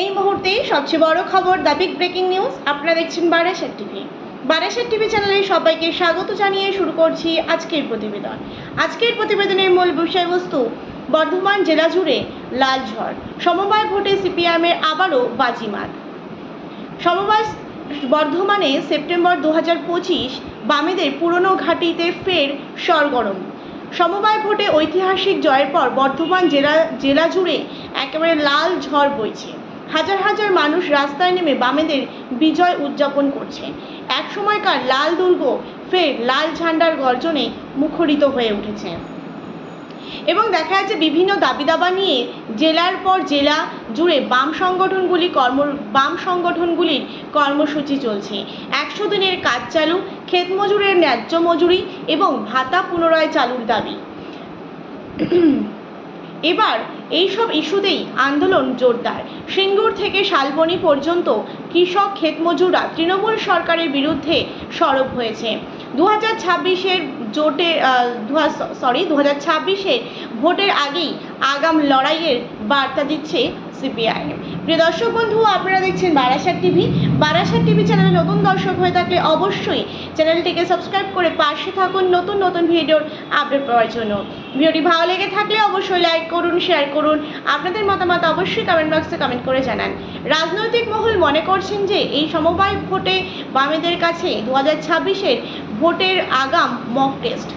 এই মুহূর্তে সবচেয়ে বড় খবর দ্য বিগ ব্রেকিং নিউজ আপনারা দেখছেন বারাসাত টিভি। বারাসাত টিভি চ্যানেলে সবাইকে স্বাগত জানিয়ে শুরু করছি আজকের প্রতিবেদন। আজকের প্রতিবেদনের মূল বিষয়বস্তু, বর্ধমান জেলা জুড়ে লাল ঝড়। সমবায় ভোটে সিপিআইএমের আবারও বাজিমাত। সমবায় বর্ধমানে সেপ্টেম্বর দু হাজার পঁচিশ বামেদের পুরনো ঘাঁটিতে ফের সরগরম। সমবায় ভোটে ঐতিহাসিক জয়ের পর বর্ধমান জেলা জেলা জুড়ে একেবারে লাল ঝড় বইছে। হাজার হাজার মানুষ রাস্তায় নেমে বামেদের বিজয় উদযাপন করছে। এক সময়কার লাল দুর্গ ফের লাল ঝান্ডার গর্জনে মুখরিত হয়ে উঠেছে। এবং দেখা যাচ্ছে বিভিন্ন দাবি দাবা নিয়ে জেলার পর জেলা জুড়ে বাম সংগঠনগুলি কর্ম, বাম সংগঠনগুলির কর্মসূচি চলছে। একশো দিনের কাজ চালু, ক্ষেত মজুরের ন্যায্য মজুরি এবং ভাতা পুনরায় চালুর দাবি। এবার এইসব ইস্যুতেই আন্দোলন জোরদার। সিঙ্গুর থেকে শালবনি পর্যন্ত কৃষক, ক্ষেতমজুররা তৃণমূল সরকারের বিরুদ্ধে সরব হয়েছে। দু হাজার ছাব্বিশের জোটে সরি দু হাজার ছাব্বিশে ভোটের আগেই আগাম লড়াইয়ের বার্তা দিচ্ছে সিপিআইএম প্রিয় দর্শক বন্ধু, আপনারা দেখছেন বারাসাত টিভি। বারাসাত টিভি চ্যানেলে নতুন দর্শক হয়ে থাকলে অবশ্যই চ্যানেলটিকে সাবস্ক্রাইব করে পাশে থাকুন নতুন নতুন ভিডিওর আপডেট পাওয়ার জন্য। ভিডিওটি ভালো লেগে থাকলে অবশ্যই লাইক করুন, শেয়ার করুন। আপনাদের মতামত অবশ্যই কমেন্ট বক্সে কমেন্ট করে জানান। রাজনৈতিক মহল মনে করছেন যে এই সমবায় ভোটে বামেদের কাছে দু হাজার ভোটের আগাম মক টেস্ট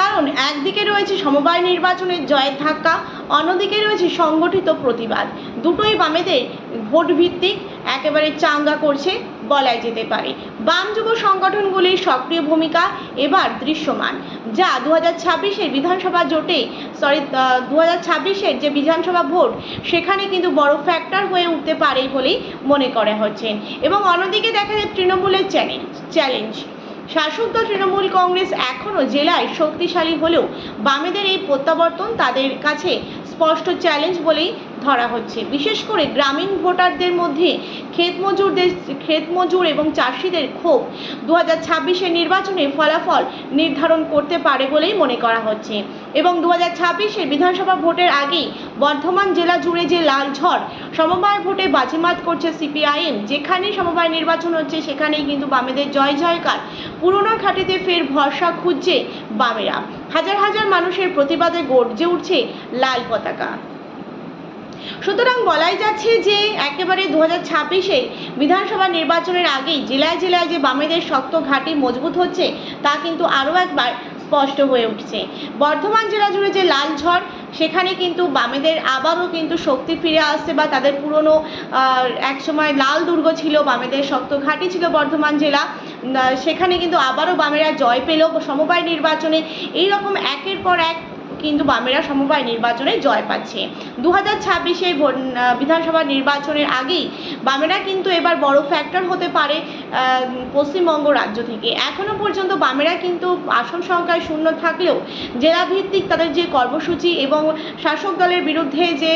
কারণ একদিকে রয়েছে সমবায় নির্বাচনের জয়ের ধাক্কা, অন্যদিকে রয়েছে সংগঠিত প্রতিবাদ। দুটোই বামেদের ভোট ভিত্তিক একেবারে চাঙ্গা করছে বলাই যেতে পারে। বাম যুব সংগঠনগুলির সক্রিয় ভূমিকা এবার দৃশ্যমান। যা দু হাজার ছাব্বিশের বিধানসভা জোটে সরি দু হাজার ছাব্বিশের যে বিধানসভা ভোট, সেখানে কিন্তু বড় ফ্যাক্টর হয়ে উঠতে পারে বলেই মনে করা হচ্ছে। এবং অন্যদিকে দেখা যায় তৃণমূলের চ্যালেঞ্জ চ্যালেঞ্জ শাসক দল তৃণমূল কংগ্রেস এখনও জেলায় শক্তিশালী হলেও বামেদের এই প্রত্যাবর্তন তাদের কাছে স্পষ্ট চ্যালেঞ্জ বলেই ধরা হচ্ছে। বিশেষ করে গ্রামীণ ভোটারদের মধ্যে ক্ষেত মজুরদের ক্ষেত মজুর এবং চাষিদের ক্ষোভ দু হাজার ছাব্বিশের নির্বাচনে ফলাফল নির্ধারণ করতে পারে বলেই মনে করা হচ্ছে। এবং দু হাজার ছাব্বিশের বিধানসভা ভোটের আগেই বর্ধমান জেলা জুড়ে যে লাল ঝড়, সমবায় ভোটে বাজিমাত করছে সিপিআইএম। যেখানেই সমবায় নির্বাচন হচ্ছে, সেখানেই কিন্তু বামেদের জয় জয়কার। পুরনো ঘাটিতে ফের ভরসা খুঁজছে বামেরা। হাজার হাজার মানুষের প্রতিবাদে গর্জে উঠছে লাল পতাকা। সুতরাং বলাই যাচ্ছে যে একেবারে দু হাজার ছাব্বিশে বিধানসভা নির্বাচনের আগেই জেলায় জেলায় যে বামেদের শক্ত ঘাঁটি মজবুত হচ্ছে, তা কিন্তু আরও একবার স্পষ্ট হয়ে উঠছে। বর্ধমান জেলা জুড়ে যে লাল ঝড়, সেখানে কিন্তু বামেদের আবারও কিন্তু শক্তি ফিরে আসছে বা তাদের পুরনো একসময় লাল দুর্গ ছিল, বামেদের শক্ত ঘাঁটি ছিল বর্ধমান জেলা। সেখানে কিন্তু আবারও বামেরা জয় পেল সমবায় নির্বাচনে। এই রকম একের পর এক কিন্তু বামেরা সমবায় নির্বাচনে জয় পাচ্ছে। দু হাজার ছাব্বিশে বিধানসভা নির্বাচনের আগেই বামেরা কিন্তু এবার বড় ফ্যাক্টর হতে পারে পশ্চিমবঙ্গ রাজ্য থেকে। এখনও পর্যন্ত বামেরা কিন্তু আসন সংখ্যায় শূন্য থাকলেও জেলাভিত্তিক তাদের যে কর্মসূচি এবং শাসক দলের বিরুদ্ধে যে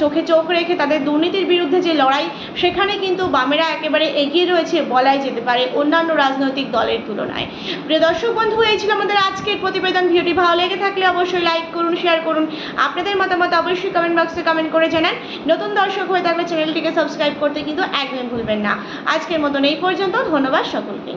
চোখে চোখ রেখে তাদের দুর্নীতির বিরুদ্ধে যে লড়াই, সেখানে কিন্তু বামেরা একেবারে এগিয়ে রয়েছে বলাই যেতে পারে অন্যান্য রাজনৈতিক দলের তুলনায়। প্রিয় দর্শক বন্ধু, এই ছিল আমাদের আজকের প্রতিবেদন। ভিডিওটি ভালো লেগে থাকলে অবশ্যই লাইক করুন শেয়ার করুন। আপনাদের মতামত অবশ্যই কমেন্ট বক্সে কমেন্ট করে জানান। নতুন দর্শক হয়ে থাকলে চ্যানেলটিকে সাবস্ক্রাইব করতে কিন্তু একদম ভুলবেন না। আজকের মতন এই পর্যন্ত, ধন্যবাদ সকলকে।